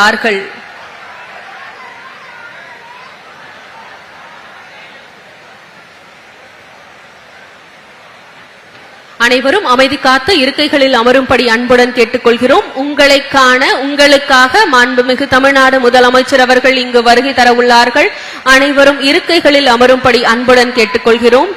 யார்கள் அனைவரும் அமைதி காத்து இருக்கைகளில் அமரும்படி அன்புடன் கேட்டுக்கொள்கிறோம். உங்களை காண உங்களுக்காக மாண்புமிகு தமிழ்நாடு முதலமைச்சர் அவர்கள் இங்கு வருகை தர உள்ளார்கள் அனைவரும் இருக்கைகளில் அமரும்படி அன்புடன் கேட்டுக்கொள்கிறோம்.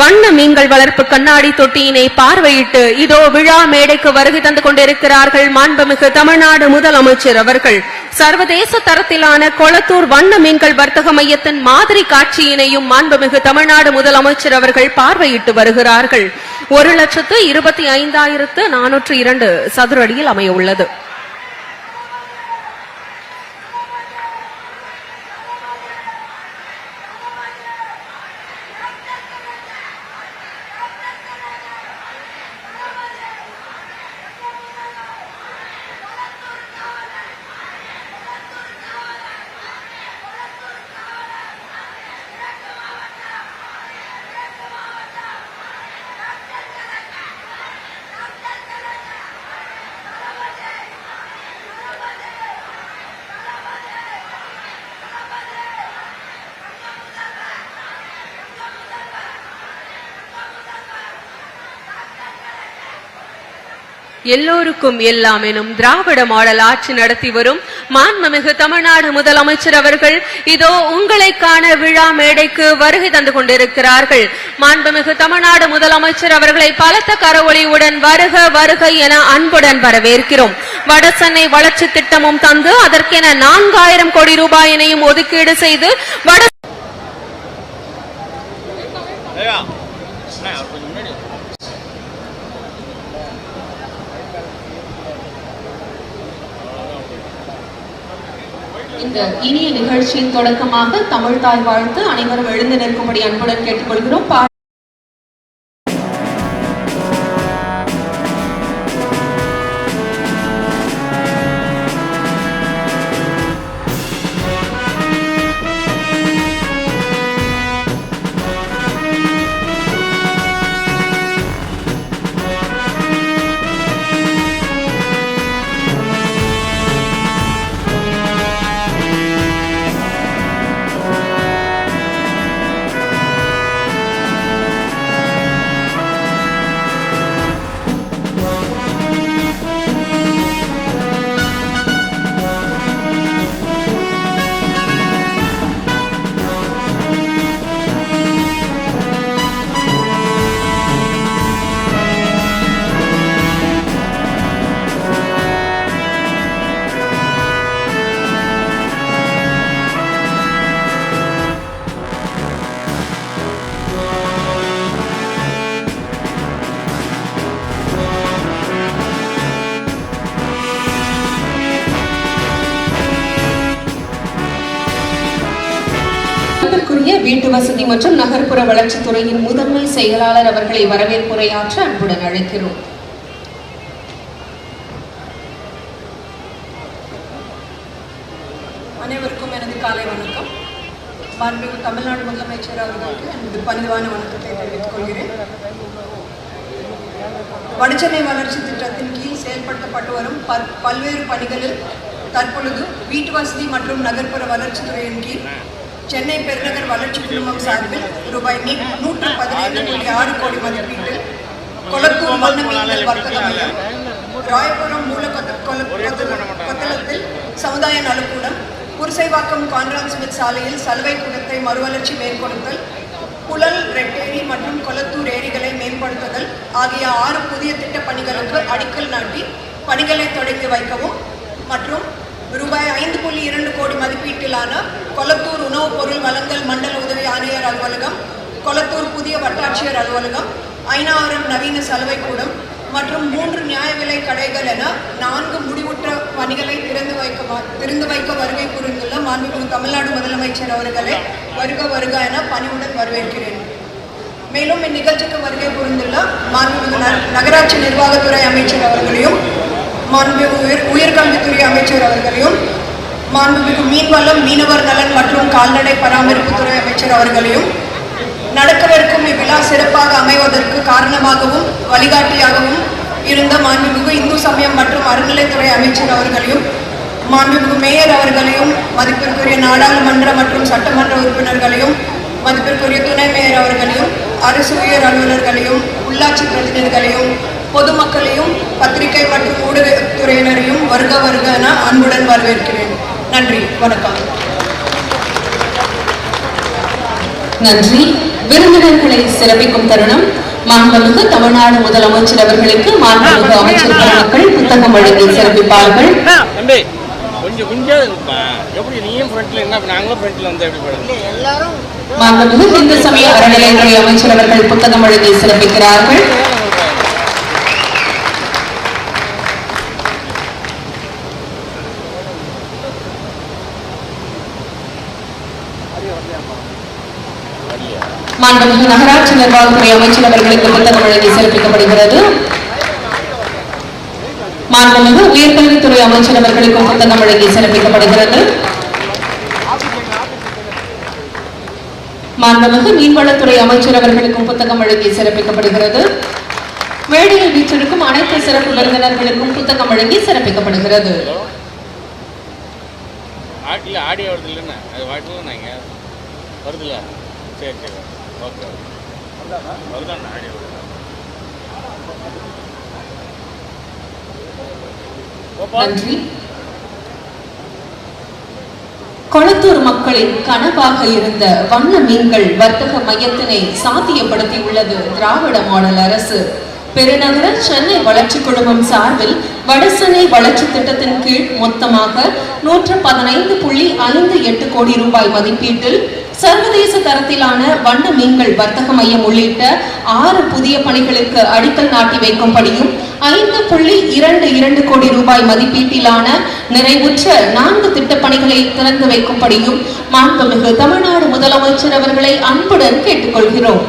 வண்ண மீன்கள் வளர்ப்பு கண்ணாடி தொட்டியினை பார்வையிட்டு இதோ விழா மேடைக்கு வருகை தந்து கொண்டிருக்கிறார்கள் மாண்புமிகு தமிழ்நாடு முதலமைச்சர் அவர்கள். சர்வதேச தரத்திலான கொளத்தூர் வண்ண மீன்கள் வர்த்தக மையத்தின் மாதிரி காட்சியினையும் மாண்புமிகு தமிழ்நாடு முதலமைச்சர் அவர்கள் பார்வையிட்டு வருகிறார்கள். ஒரு லட்சத்து இருபத்தி ஐந்தாயிரத்து நானூற்று இரண்டு சதுர அடியில் அமைய உள்ளது. எல்லோருக்கும் எல்லாம் எனும் திராவிட மாடல் ஆட்சி நடத்தி வரும் மாண்புமிகு தமிழ்நாடு முதலமைச்சர் அவர்கள் இதோ உங்களை காண விழா மேடைக்கு வருகை தந்து கொண்டிருக்கிறார்கள். மாண்புமிகு தமிழ்நாடு முதலமைச்சர் அவர்களை பலத்த கரவொலியுடன் வருக வருக என அன்புடன் வரவேற்கிறோம். வடசென்னை வளர்ச்சி திட்டமும் தந்து அதற்கென நான்காயிரம் கோடி ரூபாயினையும் ஒதுக்கீடு செய்து வட ஐயா அண்ணா அவர் கொஞ்சம் முன்னாடி வாங்க. இந்த இனிய நிகழ்ச்சியின் தொடக்கமாக தமிழ் தாய் வாழ்த்து. அனைவரும் எழுந்து நிற்கும்படி அன்புடன் கேட்டுக்கொள்கிறோம். மற்றும் நகர்ப்புற வளர்ச்சித்துறையின் முதன்மை செயலாளர் அவர்களை வரவேற்புரையாற்ற அன்புடன் அழைக்கிறோம். அனைவருக்கும் எனது காலை வணக்கம். மாண்புமிகு தமிழ்நாடு முதலமைச்சர் அவர்களுக்கு எனது பணிவான வணக்கத்தை தெரிவித்துக் கொள்கிறேன். வடச்சென்னை வளர்ச்சி திட்டத்தின் கீழ் செயல்படுத்தப்பட்டு வரும் பல்வேறு பணிகளில் தற்பொழுது வீட்டு வசதி மற்றும் நகர்ப்புற வளர்ச்சித்துறையின் கீழ் சென்னை பெருநகர் வளர்ச்சி குழுமம் சார்பில் ரூபாய் நூற்று பதினைந்து புள்ளி ஆறு கோடி மதிப்பீட்டில் கொளத்தூர் வண்ணமீன்கள் வர்த்தக மையம் ராயபுரம் மூல கொத்தளத்தில் சமுதாய நலக்கூடம் குருசைவாக்கம் கான்ராட் ஸ்மித் சாலையில் சலவை கூடத்தை மறுவளர்ச்சி மேற்கொடுத்தல் புழல் ரெட்டேரி மற்றும் கொளத்தூர் ஏரிகளை மேம்படுத்துதல் ஆகிய ஆறு புதிய திட்டப் பணிகளுக்கு அடிக்கல் நாட்டி பணிகளை தொடங்கி வைக்கவும் மற்றும் ரூபாய் ஐந்து புள்ளி இரண்டு கோடி மதிப்பீட்டிலான கொளத்தூர் உணவுப் பொருள் வழங்கல் மண்டல உதவி ஆணையர் அலுவலகம் கொளத்தூர் புதிய வட்டாட்சியர் அலுவலகம் ஐநாயிரம் நவீன சலவை கூடம் மற்றும் மூன்று நியாய விலை கடைகள் என நான்கு முடிவுற்ற பணிகளை திறந்து வைக்க திறந்து வைக்க வருகை புரிந்துள்ள மாண்புமிகு தமிழ்நாடு முதலமைச்சர் அவர்களை வருக வருக என பணிவுடன் வரவேற்கிறேன். மேலும் இந்நிகழ்ச்சிக்கு வருகை புரிந்துள்ள மாண்புமிகு ந- நகராட்சி நிர்வாகத்துறை அமைச்சர் அவர்களையும் மாண்புமிகு உயர் உயர்கல்வித்துறை அமைச்சர் அவர்களையும் மாண்புமிகு மீன்வளம் மீனவர் நலன் மற்றும் கால்நடை பராமரிப்புத்துறை அமைச்சர் அவர்களையும் நடக்கவிருக்கும் இவ்விழா சிறப்பாக அமைவதற்கு காரணமாகவும் வழிகாட்டியாகவும் இருந்த மாண்புமிகு இந்து சமயம் மற்றும் அறநிலைத்துறை அமைச்சர் அவர்களையும் மாண்புமிகு மேயர் அவர்களையும் மதிப்பிற்குரிய நாடாளுமன்ற மற்றும் சட்டமன்ற உறுப்பினர்களையும் மதிப்பிற்குரிய துணை மேயர் அவர்களையும் அரசு உயர் அலுவலர்களையும் உள்ளாட்சி பிரதிநிதிகளையும் பொதுமக்களையும் பத்திரிகை மற்றும் ஊடகத்துறையினரையும் வருக வருக என அன்புடன் வரவேற்கிறேன். நன்றி. வணக்கம். நன்றி. விருந்தினர்களை சிறப்பிக்கும் தருணம். மாண்புமிகு தமிழ்நாடு முதலமைச்சர் அவர்களுக்கு மாண்புமிகு அமைச்சர் பெருமக்கள் புத்தகம் வழங்கி சிறப்பிப்பார்கள். தம்பி கொஞ்சம் கொஞ்சம் எப்படி நீயும் ஃப்ரண்ட்ல என்ன நாங்களும் ஃப்ரண்ட்ல வந்து எப்படி போடுறது மாண்புமிகு இந்து சமய அறநிலையத்துறை அமைச்சர் அவர்கள் புத்தகம் வழங்கி சிறப்பிக்கிறார்கள். மாண்புமிகு நகராட்சி நிர்வாகத்துறை அமைச்சர் அவர்களுக்கு புத்தகம் வழங்கி சிறப்பிக்கப்படுகிறது. மாண்புமிகு உயர்கல்வித்துறை அமைச்சர் அவர்களுக்கும் புத்தகம் வழங்கி சிறப்பிக்கப்படுகிறது. மாண்புமிகு மீன்வளத்துறை அமைச்சர் அவர்களுக்கும் புத்தகம் வழங்கி சிறப்பிக்கப்படுகிறது. மேடையில் வீச்சிற்கும் அனைத்து சிறப்பு விருந்தினர்களுக்கும் புத்தகம் வழங்கி சிறப்பிக்கப்படுகிறது. ஆடியோ வருது இல்லைண்ணா. அது வருதுல்ல? சரி சரி நன்றி. கொளத்தூர் மக்களின் கனவாக இருந்த வண்ண மீன்கள் வர்த்தக மையத்தினை சாத்தியப்படுத்தியுள்ளது திராவிட மாடல் அரசு. பெருநகர சென்னை வளர்ச்சி குழுமம் சார்பில் வடசென்னை வளர்ச்சி திட்டத்தின் கீழ் மொத்தமாக நூற்று பதினைந்து புள்ளி ஐந்து எட்டு கோடி ரூபாய் மதிப்பீட்டில் சர்வதேச தரத்திலான வண்ண மீன்கள் வர்த்தக மையம் உள்ளிட்ட ஆறு புதிய பணிகளுக்கு அடிக்கல் நாட்டி வைக்கும்படியும் ஐந்து புள்ளி இரண்டு இரண்டு கோடி ரூபாய் மதிப்பீட்டிலான நிறைவுற்ற நான்கு திட்டப் பணிகளை திறந்து வைக்கும்படியும் மாண்புமிகு தமிழ்நாடு முதலமைச்சர் அவர்களை அன்புடன் கேட்டுக்கொள்கிறோம்.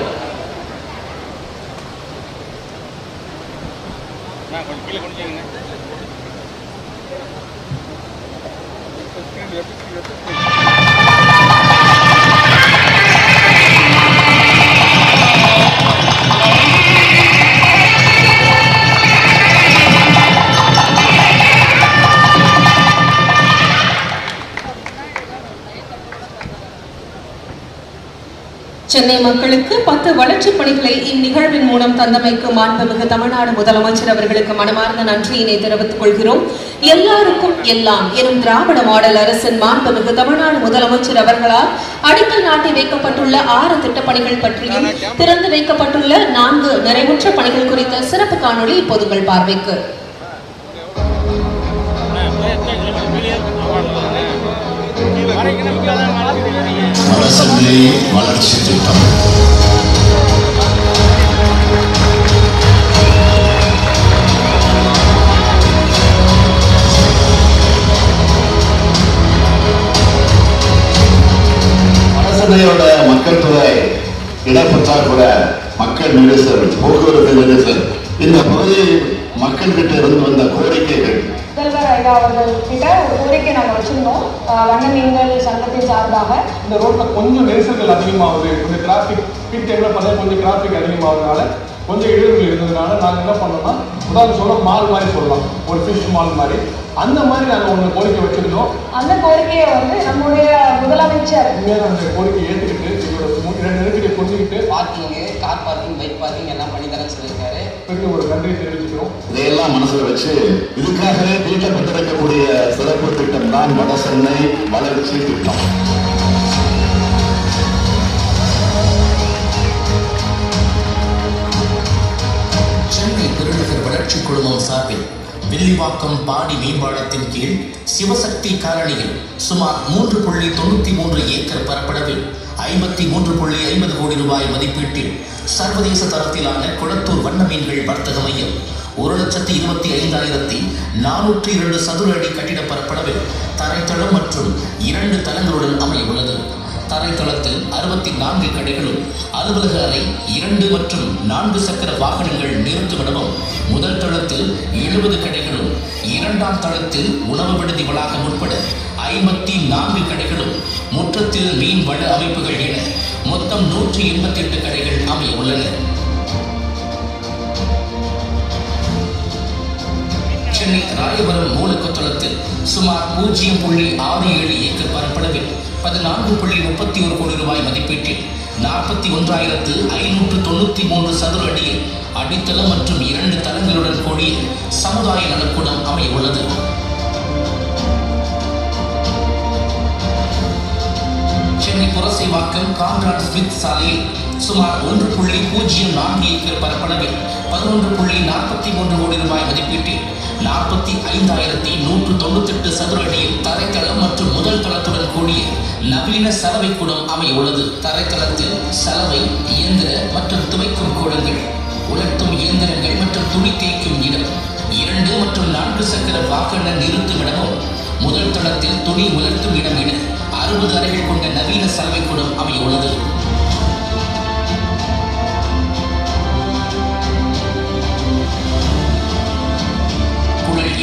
சென்னை மக்களுக்கு பத்து வளர்ச்சிப் பணிகளை இந்நிகழ்வின் மூலம் தந்தமைக்கு மாண்புமிகு தமிழ்நாடு முதலமைச்சர் அவர்களுக்கு மனமார்ந்த நன்றியினை தெரிவித்துக் கொள்கிறோம். எல்லாருக்கும் எல்லாம் எனும் திராவிட மாடல் அரசின் மாண்புமிகு தமிழ்நாடு முதலமைச்சர் அவர்களால் அடிக்கல் நாட்டி வைக்கப்பட்டுள்ள ஆறு திட்டப்பணிகள் பற்றியும் திறந்து வைக்கப்பட்டுள்ள நான்கு நிறைவுற்ற பணிகள் குறித்த சிறப்பு காணொளி இப்போது உங்கள் பார்வைக்கு. வடசென்னை வளர்ச்சி திட்டம். வடசென்னையோட மக்கள் தொகை இடப்பற்றாக்குறை மக்கள் நெரிசல் போக்குவரத்து நெரிசல் இந்த பகுதியில் மக்கள் கிட்ட இருந்து வந்த கோரிக்கைகள். முதல்வர் ஐயா அவர்கள் கிட்ட ஒரு கோரிக்கை நாங்கள் வச்சு ஆஹ் வண்ண மீன்கள் சங்கத்தின் சார்பாக இந்த ரோட்ல கொஞ்சம் நெரிசல்கள் அதிகமாகுது. கொஞ்சம் டிராஃபிக் பீக் டைம்ல பார்த்தா கொஞ்சம் டிராஃபிக் அதிகமாகிறதுனால கொஞ்சம் இடைவெளி இருந்ததுனால நாங்கள் என்ன பண்ணோம்னா உதாரணம் சொல்ல மால் மாதிரி சொல்லலாம். ஒரு ஃபிஷ் மால் மாதிரி. அந்த மாதிரி நாங்கள் ஒன்று கோரிக்கை வச்சிருந்தோம். அந்த கோரிக்கையை வந்து நம்முடைய முதலமைச்சர் உண்மையான அந்த கோரிக்கையை ஏற்றுக்கிட்டு எங்களோட நெருக்கடியை புரிஞ்சுக்கிட்டு பார்க்கிங்கு கார் பார்க்கிங் பைக் பார்க்கிங் எல்லாம் பண்ணி தரேன்னு சொல்லியிருக்காரு. பெரிய ஒரு நன்றியை தெரிவிச்சுக்கிறோம். இதையெல்லாம் மனசுல வச்சு இதுக்காகவே தீட்டப்பட்டிருக்கக்கூடிய சிறப்பு திட்டம் தான் வடசென்னை வளர்ச்சி திட்டம். சென்னை பெருநகர் வளர்ச்சி குழுமம் சார்பில் வில்லிவாக்கம் பாடி மேம்பாலத்தின் கீழ் சிவசக்தி காலனியில் சுமார் மூன்று புள்ளி தொண்ணூத்தி மூன்று ஏக்கர் பரப்பளவில் ஐம்பத்தி மூன்று புள்ளி ஐம்பது கோடி ரூபாய் மதிப்பீட்டில் சர்வதேச தரத்திலான குளத்தூர் வண்ண மீன்கள் வர்த்தக மையம். ஒரு லட்சத்தி இருபத்தி ஐந்தாயிரத்தி நானூற்றி இரண்டு சதுர அடி கட்டிட பரப்பளவில் தரைத்தளம் மற்றும் இரண்டு தளங்களுடன் அமைய உள்ளது. தரைத்தளத்தில் அறுபத்தி நான்கு கடைகளும் அலுவலக அறை இரண்டு மற்றும் நான்கு சக்கர வாகனங்கள் நிறுத்துமிடமும் முதல் தளத்தில் எழுபது கடைகளும் இரண்டாம் தளத்தில் உணவு விடுதி வளாகம் உட்பட ஐம்பத்தி நான்கு கடைகளும் முற்றத்தில் மீன் வள அமைப்புகள் என மொத்தம் நூற்றி எண்பத்தி எட்டு கடைகள் அமைய உள்ளன. சென்னை ராயபுரம் மூலக்கொத்தளத்தில் சுமார் பூஜ்ஜியம் புள்ளி ஆறு ஏழு ஏக்கர் பரப்பளவில் பதினான்கு புள்ளி முப்பத்தி ஒரு கோடி ரூபாய் மதிப்பீட்டில் நாற்பத்தி ஒன்றாயிரத்து ஐநூற்று தொண்ணூற்றி மூன்று சதுர அடியில் அடித்தளம் மற்றும் இரண்டு தளங்களுடன் கூடிய சமுதாய நலக்கூடம் அமைய உள்ளது. ஸ்மித் சாலையில் சுமார் ஒன்று புள்ளி பூஜ்ஜியம் நான்கு ஏக்கர் பரப்பளவில் பதினொன்று புள்ளி நாற்பத்தி மூன்று கோடி ரூபாய் மதிப்பீட்டில் நாற்பத்தி ஐந்தாயிரத்தி நூற்று தொண்ணூத்தெட்டு சதுர அடியில் தரைத்தளம் மற்றும் முதல் தளத்துடன் கூடிய நவீன சலவை கூடம் அமையுள்ளது தரைத்தளத்தில் சலவை இயந்திர மற்றும் துவைக்கும் கூடங்கள் உலர்த்தும் இயந்திரங்கள் மற்றும் துணி தேய்க்கும் இடம் இரண்டு மற்றும் நான்கு சக்கர வாகன நிறுத்தும் இடமும் முதல் தளத்தில் துணி உலர்த்தும் இடம் என அறுபது அறைகள் கொண்ட நவீன சலவை கூடம் அமையுள்ளது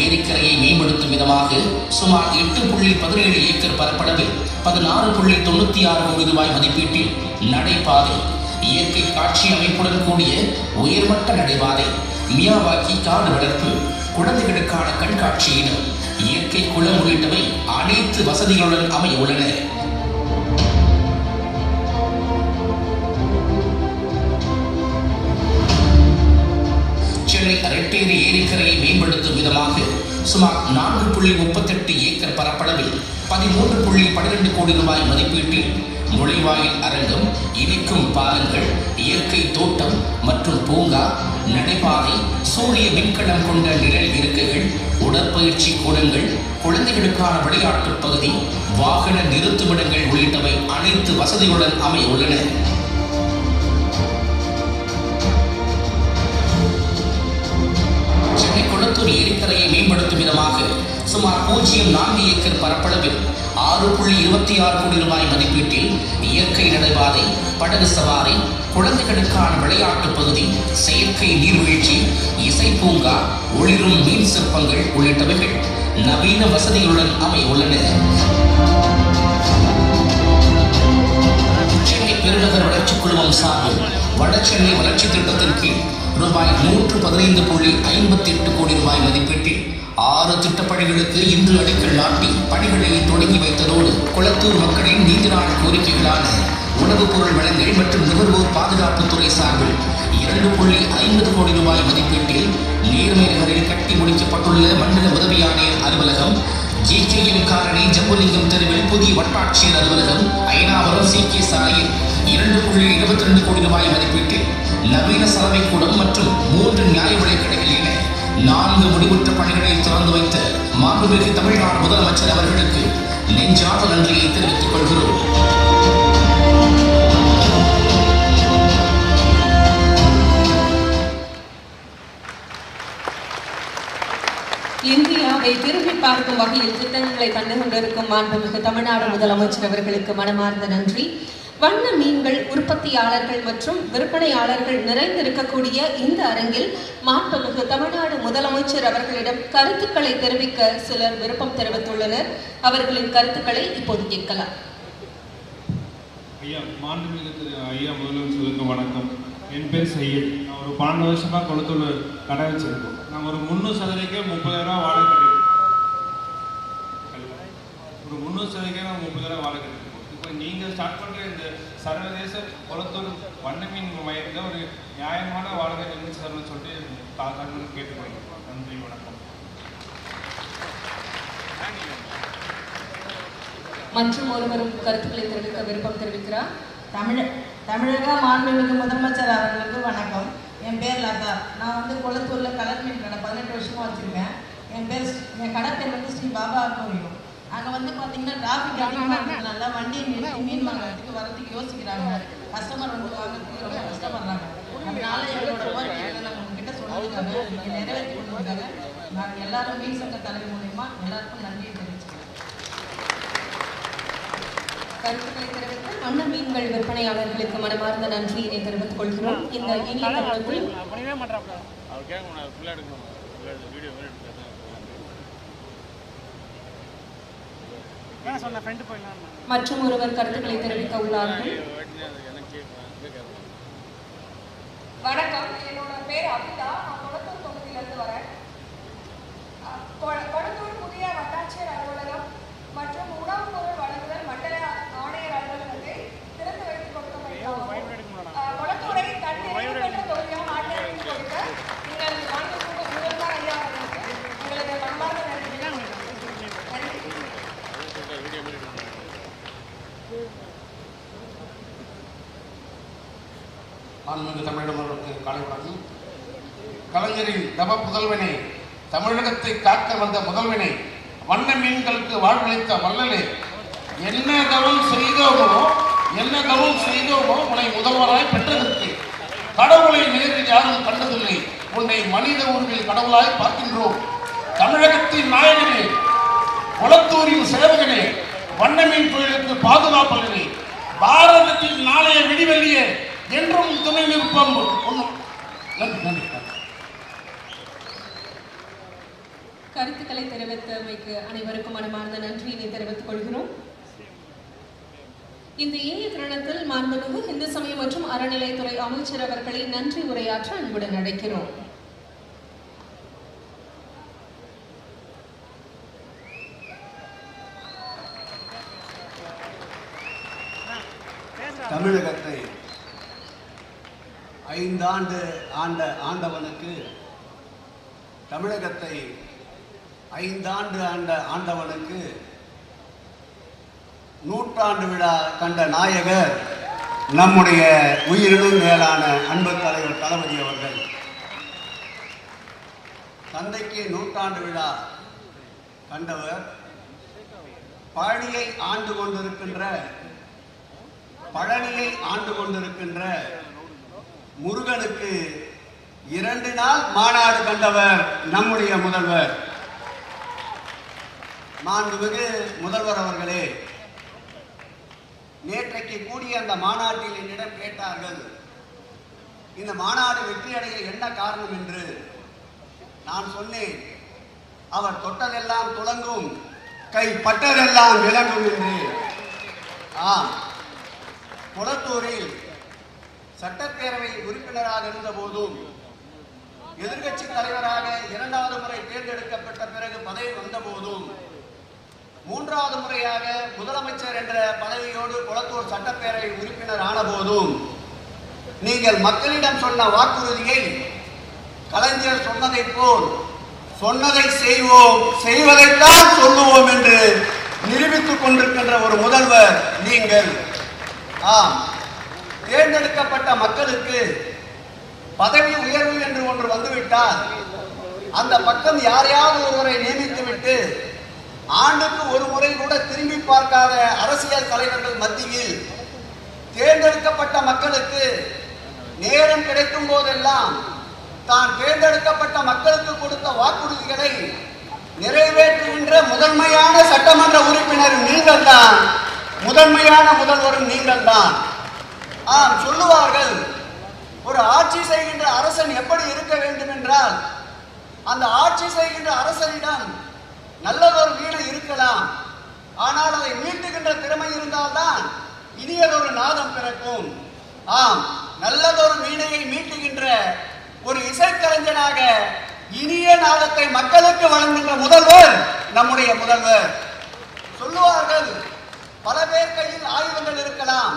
ஏரிக்கரையை மேம்படுத்தும் விதமாக சுமார் எட்டு புள்ளி பதினேழு ஏக்கர் பரப்பளவில் பதினாறு புள்ளி தொண்ணூத்தி ஆறு கோடி ரூபாய் மதிப்பீட்டில் நடைபாதை இயற்கை காட்சி அமைப்புடன் கூடிய உயர்மட்ட நடைபாதை மியாவாக்கி காடு வளர்ப்பு குழந்தைகளுக்கான கண்காட்சியிடம் இயற்கை குளம் உள்ளிட்டவை அனைத்து வசதிகளுடன் அமைய உள்ளன. சென்னை ரெட்டேரி ஏரிக்கரையை மேம்படுத்தும் விதமாக சுமார் நான்கு புள்ளி முப்பத்தெட்டு ஏக்கர் பரப்பளவில் பதிமூன்று புள்ளி பன்னிரண்டு கோடி ரூபாய் மதிப்பீட்டில் நுழைவாயில் அரங்கம் இனிக்கும் பாலங்கள் இயற்கை தோட்டம் மற்றும் பூங்கா நடைபாதை சூரிய மின்கலம் கொண்ட நிழல் இருக்கைகள் உடற்பயிற்சி கூடங்கள் குழந்தைகளுக்கான விளையாட்டு பகுதி வாகன நிறுத்துமிடங்கள் உள்ளிட்டவை அனைத்து வசதிகளுடன் அமைய உள்ளன. கொளத்தூர் மேம்படுத்தும் விதமாக சுமார் பூஜ்ஜியம் நான்கு ஏக்கர் பரப்பளவில் ஆறு புள்ளி இருபத்தி ஆறு கோடி ரூபாய் மதிப்பீட்டில் இயற்கை நடைபாதை படகு சவாரி குழந்தைகளுக்கான விளையாட்டு பகுதி செயற்கை நீர்வீழ்ச்சி இசை பூங்கா ஒளிரும் மீன் சிற்பங்கள் உள்ளிட்டவைகள் நவீன வசதிகளுடன் அமையுள்ளன சென்னை பெருநகர் வளர்ச்சிக் குழுமம் சார்பில் வடசென்னை வளர்ச்சி திட்டத்தின் கீழ் ரூபாய் நூற்று பதினைந்து புள்ளி ஐம்பத்தி எட்டு கோடி ரூபாய் மதிப்பீட்டில் ஆறு திட்டப்பணிகளுக்கு இன்று அடிக்கல் நாட்டி பணிகளை தொடங்கி வைத்ததோடு குளத்தூர் மக்களின் நீண்ட நாள் கோரிக்கைகளான உணவுப் பொருள் வழங்கல் மற்றும் நுகர்வோர் பாதுகாப்புத்துறை சார்பில் இரண்டு புள்ளி ஐம்பது கோடி ரூபாய் மதிப்பீட்டில் நீர்மைநகரில் கட்டி முடிக்கப்பட்டுள்ள மண்டல உதவி ஆணையர் அலுவலகம் ஜிகேஎம் காரணி ஜம்புலிங்கம் தெருவில் புதிய வட்டாட்சியர் அலுவலகம் ஐநாவரம் சி கே சாலையில் இரண்டு புள்ளி இருபத்தி ரெண்டு கோடி ரூபாய் மதிப்பீட்டில் நவீன சலவை கூடம் மற்றும் மூன்று நியாய விலைக் என நான்கு முடிவுற்ற பணிகளை திறந்து வைத்த மாண்புமிகு தமிழ்நாடு முதலமைச்சர் அவர்களுக்கு நெஞ்சார்ந்த நன்றியை தெரிவித்துக் கொள்கிறோம். இந்தியாவை திரும்பி பார்க்கும் வகையில் திட்டங்களை கண்டு கொண்டிருக்கும் மாண்புமிகு தமிழ்நாடு முதலமைச்சர் அவர்களுக்கு மனமார்ந்த நன்றி. வண்ண மீன்கள் உற்பத்தியாளர்கள் மற்றும் விற்பனையாளர்கள் நிறைந்திருக்கக்கூடிய இந்த அரங்கில் மாண்புமிகு தமிழ்நாடு முதலமைச்சர் அவர்களிடம் கருத்துக்களை தெரிவிக்க சிலர் விருப்பம் தெரிவித்துள்ளனர். அவர்களின் கருத்துக்களை இப்போது கேட்கலாம். ஐயா மாண்புமிகு திரு ஐயா முதலமைச்சருக்கு வணக்கம். என் பேர் சையத். நான் ஒரு பன்னெண்டு வருஷமாக குளத்தூர் கடை வச்சிருக்கோம். நாங்கள் ஒரு முந்நூறு சதுரடிக்கு முப்பதாயிரம் வாடகை ஒரு முந்நூறு சதுரடிக்கு நாங்கள் முப்பதாயிரம் வாடகை கட்டிருக்கோம் நீங்கள் ஸ்டார்ட் பண்ணுற இந்த சர்வதேச குளத்தூர் வண்ணமின் மையத்தில் ஒரு நியாயமான வாழ்க்கை இருந்துச்சு தரணும்னு சொல்லிட்டு தாத்தாங்க கேட்டுக்கொள்கிறோம். நன்றி வணக்கம். மற்றும் ஒருவரும் கருத்துக்களை தெரிவிக்க விருப்பம் தெரிவிக்கிறார். தமிழ தமிழக மாண்புமிகு முதலமைச்சர் அவர்களுக்கு வணக்கம். என் பேர் லதா. நான் வந்து குளத்தூரில் கலர் மீன் கடை பதினெட்டு வருஷமாக வச்சுருக்கேன். என் பேர் என் கடை பேர் வந்து ஸ்ரீ பாபா அக்வாரியம் அங்கே வந்து பார்த்தீங்கன்னா டிராஃபிக் அதிகமாக இருக்கிறதுனால வண்டியை நிறுத்தி மீன் வாங்குறதுக்கு வரதுக்கு யோசிக்கிறாங்க. கஸ்டமர் வந்து வாங்குறதுக்கு ரொம்ப கஷ்டப்படுறாங்க அதனால எங்களோட கோரிக்கைகளை நாங்கள் உங்ககிட்ட சொல்லியிருக்காங்க நீங்கள் நிறைவேற்றி கொடுத்துருக்காங்க. நாங்கள் எல்லாரும் மீன் சங்க தலைவர் மூலயமா எல்லாருக்கும் நன்றியை தெரிவிச்சுக்கிறோம். கருத்துக்களை தெரிவித்த வண்ண மீன்கள் விற்பனையாளர்களுக்கு மனமார்ந்த நன்றியினை தெரிவித்துக் கொள்கிறோம். இந்த இனிய தருணத்தில் மற்றும் ஒருவர் கருத்துக்களை தெரிவிக்க உள்ளார்கள். வணக்கம் என்னோட பேர் அபிதா. நான் கொளத்தூர் தொகுதியிலிருந்து வரேன். கொளத்தூர் புதிய வட்டாட்சியர் அலுவலகம் மற்றும் உணவுப் பொருள் வழங்குதல் மண்டல ஆணையர் அலுவலகத்தை திறந்து வைத்துக் கொடுக்க கொளத்தூரை தன்னிறைவு பெற்ற தொகுதியாக மாற்றி கொடுக்க நீங்கள் மாண்புமிகு முதல்வர் ஐயா அவர்களுக்கு உங்களது மனமார்ந்த நன்றி நன்றி வீடியோ மாதிரி எடுக்கணும் ஆன்மீக தமிழிடமர்களுக்கு காலை வணக்கம் கலைஞரின் புதல்வனே தமிழகத்தை காக்க வந்த முதல்வனே வண்ண மீன்களுக்கு வாழ்வளித்த வள்ளலே என்ன தவம் செய்தோமோ என்ன தவம் செய்தோமோ உன்னை முதல்வராய் பெற்றதற்கு. கடவுளை நேரில் யாரும் கண்டதில்லை. உன்னை மனித உருவில் கடவுளாய் பார்க்கின்றோம். தமிழகத்தின் நாயகனே குளத்தூரின் சேவகனே வண்ணமீன் தொழிலுக்கு பாதுகாப்பலனே பாரதத்தின் நாளைய விடிவெளியே என்றும் துணை நிற்பம். நன்றி நன்றி நன்றி. கருத்துக்களை தெரிவித்தமைக்கு அனைவருக்கும் மனமார்ந்த நன்றியினை தெரிவித்துக் கொள்கிறோம். இந்த இனிய தருணத்தில் மாண்புமிகு இந்து சமயம் மற்றும் அறநிலைத்துறை அமைச்சர் அவர்களை நன்றி உரையாற்ற அன்புடன் அழைக்கிறோம். தமிழகத்தை ஐந்தாண்டு ஆண்ட ஆண்டவனுக்கு தமிழகத்தை ஐந்தாண்டு ஆண்ட ஆண்டவனுக்கு நூற்றாண்டு விழா கண்ட நாயகர் நம்முடைய உயிரினும் மேலான அன்பு தலைவர் தளபதி அவர்கள். தந்தைக்கு நூற்றாண்டு விழா கண்டவர் பழனியை ஆண்டு கொண்டிருக்கின்ற பழனியை ஆண்டு கொண்டிருக்கின்ற முருகனுக்கு இரண்டு நாள் மாநாடு கண்டவர் நம்முடைய முதல்வர். மாண்புமிகு முதல்வர் அவர்களே நேற்றைக்கு கூடிய அந்த மாநாட்டில் என்னிடம் கேட்டார்கள் இந்த மாநாடு வெற்றியடைய என்ன காரணம் என்று. நான் சொன்னேன் அவர் தொட்டதெல்லாம் துலங்கும் கை பட்டதெல்லாம் விளங்கும் என்று. ஆம் குளத்தூரில் சட்டப்பேரவை உறுப்பினராக இருந்த போதும் எதிர்கட்சி தலைவராக இரண்டாவது முறை தேர்ந்தெடுக்கப்பட்ட பிறகு பதவி வந்த போதும் மூன்றாவது முறையாக முதலமைச்சர் என்ற பதவியோடு குளத்தூர் சட்டப்பேரவை உறுப்பினர் ஆன போதும் நீங்கள் மக்களிடம் சொன்ன வாக்குறுதியை கலைஞர் சொன்னதை போல் சொன்னதை செய்வோம் செய்வதைத்தான் சொல்லுவோம் என்று நிரூபித்துக் கொண்டிருக்கின்ற ஒரு முதல்வர் நீங்கள். ஆம். தேர்ந்தெடுக்கப்பட்ட மக்களுக்கு பதவி உயர்வு என்று ஒன்று வந்துவிட்டால் அந்த பக்கம் யாரையாவது ஒருவரை நியமித்துவிட்டு ஆண்டுக்கு ஒரு முறை கூட திரும்பி பார்க்காத அரசியல் தலைவர்கள் மத்தியில் தேர்ந்தெடுக்கப்பட்ட மக்களுக்கு நேரம் கிடைக்கும் போதெல்லாம் தான் தேர்ந்தெடுக்கப்பட்ட மக்களுக்கு கொடுத்த வாக்குறுதிகளை நிறைவேற்றுகின்ற முதன்மையான சட்டமன்ற உறுப்பினர் நீங்கள் தான். முதன்மையான முதல்வரும் நீங்கள் தான். ஆம் சொல்லுவார்கள் ஒரு ஆட்சி செய்கின்ற அரசன் எப்படி இருக்க வேண்டும் என்றால் அந்த ஆட்சி செய்கின்ற அரசனிடம் நல்லதொரு வீடு இருக்கலாம். ஆனால் அதை மீட்டுகின்ற திறமை இருந்தால்தான் இனியதொரு நாதம் பிறக்கும். ஆம் நல்லதொரு வீணையை மீட்டுகின்ற ஒரு இசைக்கலைஞனாக இனிய நாதத்தை மக்களுக்கு வழங்குகின்ற முதல்வர் நம்முடைய முதல்வர். சொல்லுவார்கள் பல பேர் கையில் ஆயுதங்கள் இருக்கலாம்.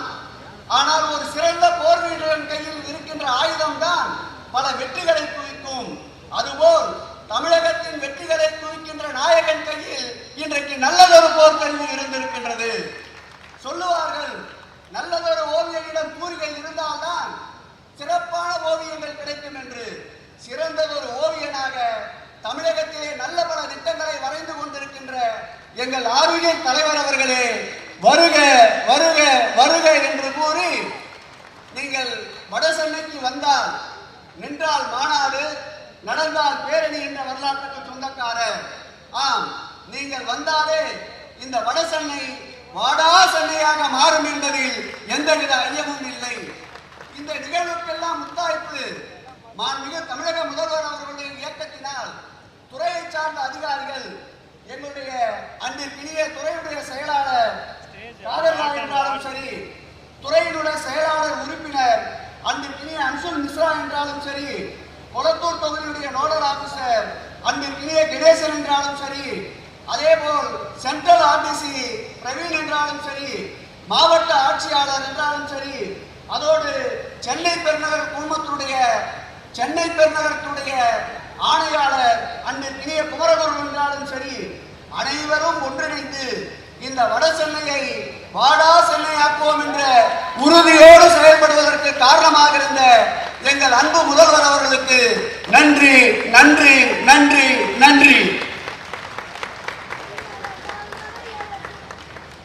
ஆனால் ஒரு சிறந்த போர் வீரரின் கையில் இருக்கின்ற ஆயுதம் தான் பல வெற்றிகளை குவிக்கும். அதுபோல் தமிழகத்தின் வெற்றிகளை குவிக்கின்ற நாயகன் கையில் இன்றைக்கு நல்லதொரு போர்க்கருவி இருந்திருக்கின்றது. சொல்லுவார்கள் நல்லதொரு ஓவியரிடம் கூறுகள் இருந்தால்தான் சிறப்பான ஓவியங்கள் கிடைக்கும் என்று. ஒரு ஓவியனாக தமிழகத்திலே நல்ல பல திட்டங்களை வரைந்து கொண்டிருக்கின்ற எங்கள் ஆரோக்கிய தலைவர் அவர்களே வருக வருக வருக என்று கூறி நீங்கள் வடசென்னைக்கு வந்தால் நின்றால் மாநாடு நடந்தால் பேரணி என்ற வரலாற்றுக்கு சொந்தக்காரர். ஆம் நீங்கள் வந்தாலே இந்த வடசென்னை வாடா சென்னையாக மாறும் என்பதில் எந்தவித ஐயமும் இல்லை. இந்த நிகழ்வுக்கெல்லாம் முத்தாய்ப்பு. மாண்புமிகு தமிழக முதல்வர் அவர்களுடைய இயக்கத்தினால் துறையை சார்ந்த அதிகாரிகள் எங்களுடைய அன்பிற்கினிய துறையுடைய செயலாளர் காதர்லா என்றாலும் சரி துறையினுடைய செயலாளர் உறுப்பினர் அன்பிற்கினிய அன்சுல் மிஸ்ரா என்றாலும் சரி கொளத்தூர் தொகுதியுடைய நோடல் ஆபீசர் அன்பிற்கினிய கணேசன் என்றாலும் சரி அதே போல் சென்ட்ரல் ஆர்டிசி பிரவீன் என்றாலும் சரி மாவட்ட ஆட்சியாளர் என்றாலும் சரி அதோடு சென்னை பெருநகர் குழுமத்துடைய சென்னை பெருநகரத்துடைய ஆணையாளர் அன்பிற்கினிய குமரகுரு என்றாலும் சரி அனைவரும் ஒன்றிணைந்து இந்த வட சென்னையை வாடா சென்னை ஆக்குவோம் என்ற உறுதியோடு செயல்படுவதற்கு காரணமாக இருந்த எங்கள் அன்பு முதல்வர் அவர்களுக்கு நன்றி நன்றி நன்றி நன்றி.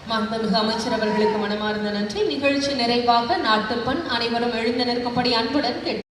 மாண்புமிகு அமைச்சர் அவர்களுக்கு மனமார்ந்த நன்றி. நிகழ்ச்சி நிறைவாக நாட்டுப்பண் அனைவரும் எழுந்து நிற்கும்படி அன்புடன் கேட்டு